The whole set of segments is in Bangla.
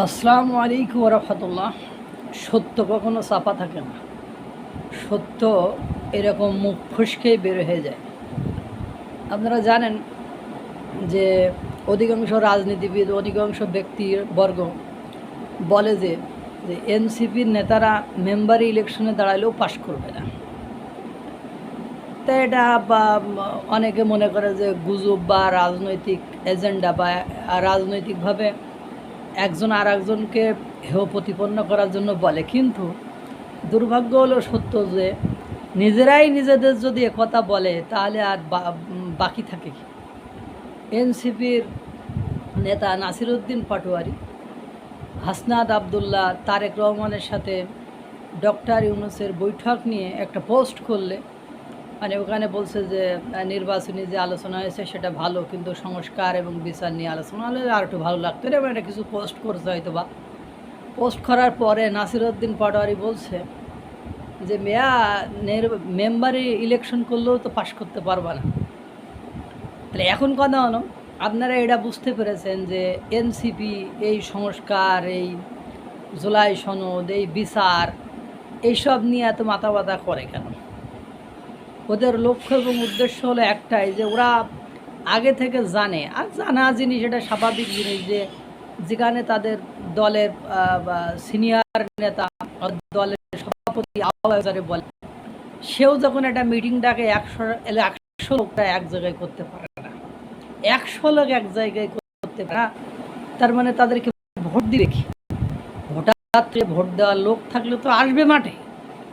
আসসালামু আলাইকুম রহমতুল্লাহ। সত্য কখনো চাপা থাকে না। সত্য এরকম মুখ ফুসকেই বের হয়ে যায়। আপনারা জানেন যে অধিকাংশ রাজনীতিবিদ, অধিকাংশ ব্যক্তির বর্গ বলে যে যে এনসিপির নেতারা মেম্বারি ইলেকশনে দাঁড়ালেও পাশ করবে না। তা এটা বা অনেকে মনে করে যে গুজব বা রাজনৈতিক এজেন্ডা বা রাজনৈতিকভাবে একজন আর একজনকে হেয় প্রতিপন্ন করার জন্য বলে। কিন্তু দুর্ভাগ্য হলো সত্য যে নিজেরাই নিজেদের যদি একথা বলে, তাহলে আর বাকি থাকে কি? এনসিপির নেতা নাসিরুদ্দিন পাটোয়ারি হাসনাদ আবদুল্লাহ, তারেক রহমানের সাথে ডক্টর ইউনুসের বৈঠক নিয়ে একটা পোস্ট করলে মানে ওখানে বলছে যে নির্বাচনী যে আলোচনা হয়েছে সেটা ভালো, কিন্তু সংস্কার এবং বিচার নিয়ে আলোচনা হলে আর একটু ভালো লাগতো। এরকম একটা কিছু পোস্ট করছে হয়তো বা পোস্ট করার পরে নাসিরউদ্দিন পাটোয়ারি বলছে যে, মেয়া মেম্বারে ইলেকশন করলেও তো পাশ করতে পারবা না। তাহলে এখন কথা হলো, আপনারা এটা বুঝতে পেরেছেন যে এনসিপি এই সংস্কার, এই জুলাই সনদ, এই বিচার, এইসব নিয়ে এত মাথা ব্যথা করে কেন? ওদের লক্ষ্য এবং উদ্দেশ্য হলো একটাই যে ওরা আগে থেকে জানে। আর জানা জিনিস, এটা স্বাভাবিক জিনিস যে যেখানে তাদের দলের সিনিয়র নেতা, দলের সভাপতি আহ্বায়ক বলে, সেও যখন একটা মিটিং ডাকে একশো একশো লোকটা এক জায়গায় করতে পারে না। একশো লোক এক জায়গায় করতে পারে না, তার মানে তাদেরকে ভোট দিবে কি? ভোটার ভোট দেওয়ার লোক থাকলে তো আসবে মাঠে।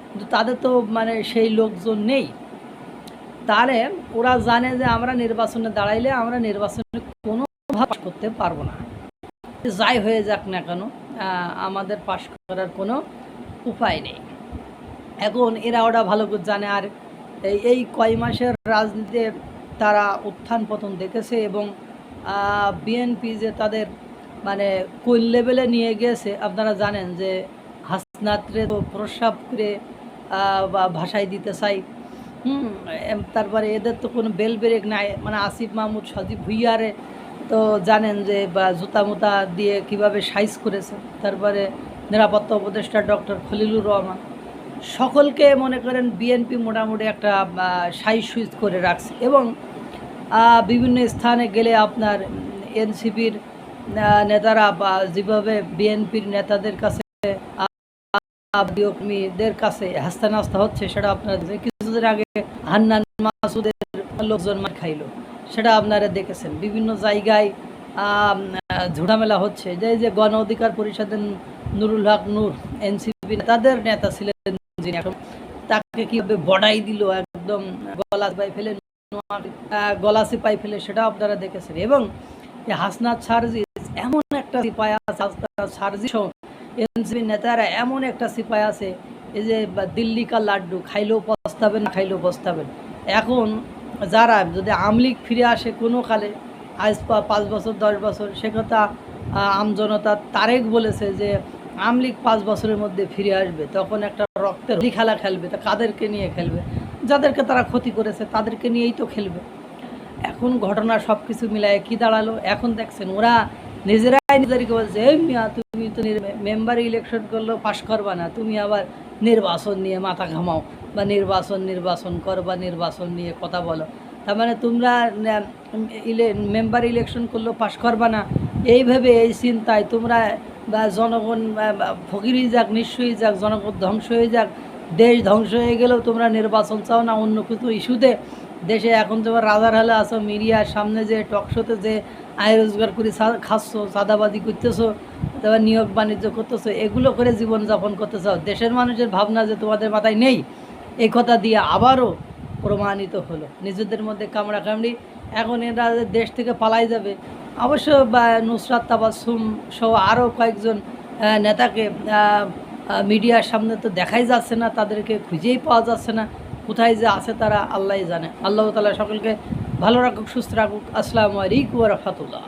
কিন্তু তাদের তো মানে সেই লোকজন নেই। তাহলে ওরা জানে যে আমরা নির্বাচনে দাঁড়াইলে আমরা নির্বাচনে কোনো পাস করতে পারব না। যাই হয়ে যাক না কেন আমাদের পাশ করার কোনো উপায় নেই। এখন এরা ওরা ভালো করে জানে আর এই কয় মাসের রাজনীতিতে তারা উত্থান পতন দেখেছে এবং বিএনপি যে তাদের মানে কোন লেভেলে নিয়ে গিয়েছে, আপনারা জানেন যে হাসনাত্রে তো প্রস্রাব করে ভাষায় দিতে চাই। হুম তারপরে এদের তো কোনো বেল ব্রেক নাই। মানে আসিফ মাহমুদ, সজীব ভুইয়ারে তো জানেন যে, বা জুতা মুতা দিয়ে কীভাবে সাইজ করেছে। তারপরে নিরাপত্তা উপদেষ্টা ডক্টর খলিলুর রহমান। সকলকে মনে করেন বিএনপি মোটামুটি একটা সাইজ সুইজ করে রাখছে। এবং বিভিন্ন স্থানে গেলে আপনার এনসিপির নেতারা বা যেভাবে বিএনপির নেতাদের কাছে কাছে হাস্তা নাস্তা হচ্ছে, সেটা আপনারা কিছুদিন আগে হান্নান মাসুদের লোকজন মার খাইলো। সেটা আপনারা দেখেছেন। বিভিন্ন জায়গায় ঝুড়ামেলা হচ্ছে। যে যে গণ অধিকার পরিষদের নুরুল হক নূর, এনসিপি, তাদের নেতা ছিলেন যিনি। এখন তাকে কীভাবে বড়াই দিল, একদম গলা পাই ফেলে, গলা সিপাই ফেলে সেটা আপনারা দেখেছেন। এবং এই হাসনাত সার্জিস এমন একটা সিপাই আছে, হাসনাত সার্জিস এনসিপি নেতারা এমন একটা সিপাই আছে এই যে বা দিল্লি কা লাড্ডু, খাইলেও পস্তাবেন খাইলেও পস্তাবেন। এখন যারা যদি আমলিগ ফিরে আসে কোনো কালে, আজ পাঁচ বছর, দশ বছর, সে কথা আমজনতা তারেক বলেছে যে আমলিগ পাঁচ বছরের মধ্যে ফিরে আসবে। তখন একটা রক্তের খেলা খেলবে, তা কাদেরকে নিয়ে খেলবে? যাদেরকে তারা ক্ষতি করেছে, তাদেরকে নিয়েই তো খেলবে। এখন ঘটনা সব কিছু মিলায় কী দাঁড়াল? এখন দেখছেন ওরা নিজেরাই নিজেদেরকে বলছে, এই মিয়া, তুমি তো মেম্বার ইলেকশন করলেও পাশ করবা না, তুমি আবার নির্বাচন নিয়ে মাথা ঘামাও বা নির্বাচন নির্বাচন করো বা নির্বাচন নিয়ে কথা বলো। তার মানে তোমরা ইলে, মেম্বার ইলেকশন করলেও পাশ করবা না। এইভাবে এই চিন্তায় তোমরা, বা জনগণ ফকিরই যাক, নিশ্চয়ই যাক, জনগণ ধ্বংস হয়ে যাক, দেশ ধ্বংস হয়ে গেলেও তোমরা নির্বাচন চাও না, অন্য কিছু ইস্যুতে। দেশে এখন তোমার রাজার হালে আসো মিডিয়ার সামনে যে টকশোতে যে আয় রোজগার করে খাচ্ছ, চাঁদাবাজি করতেছো, তারপর নিয়োগ বাণিজ্য করতেছো, এগুলো করে জীবনযাপন করতে চাও দেশের মানুষের ভাবনা যে তোমাদের মাথায় নেই, এই কথা দিয়ে আবারও প্রমাণিত হলো। নিজেদের মধ্যে কামড়া কামড়ি। এখন এরা দেশ থেকে পালাই যাবে। অবশ্য নুসরাত তাবাসুম সহ আরও কয়েকজন নেতাকে মিডিয়ার সামনে তো দেখাই যাচ্ছে না, তাদেরকে খুঁজেই পাওয়া যাচ্ছে না। কোথায় যে আছে তারা আল্লাহ জানে। আল্লাহ তালা সকলকে ভালো রাখুক, সুস্থ রাখুক। আসসালামু আলাইকুম রহমতুল্লাহ।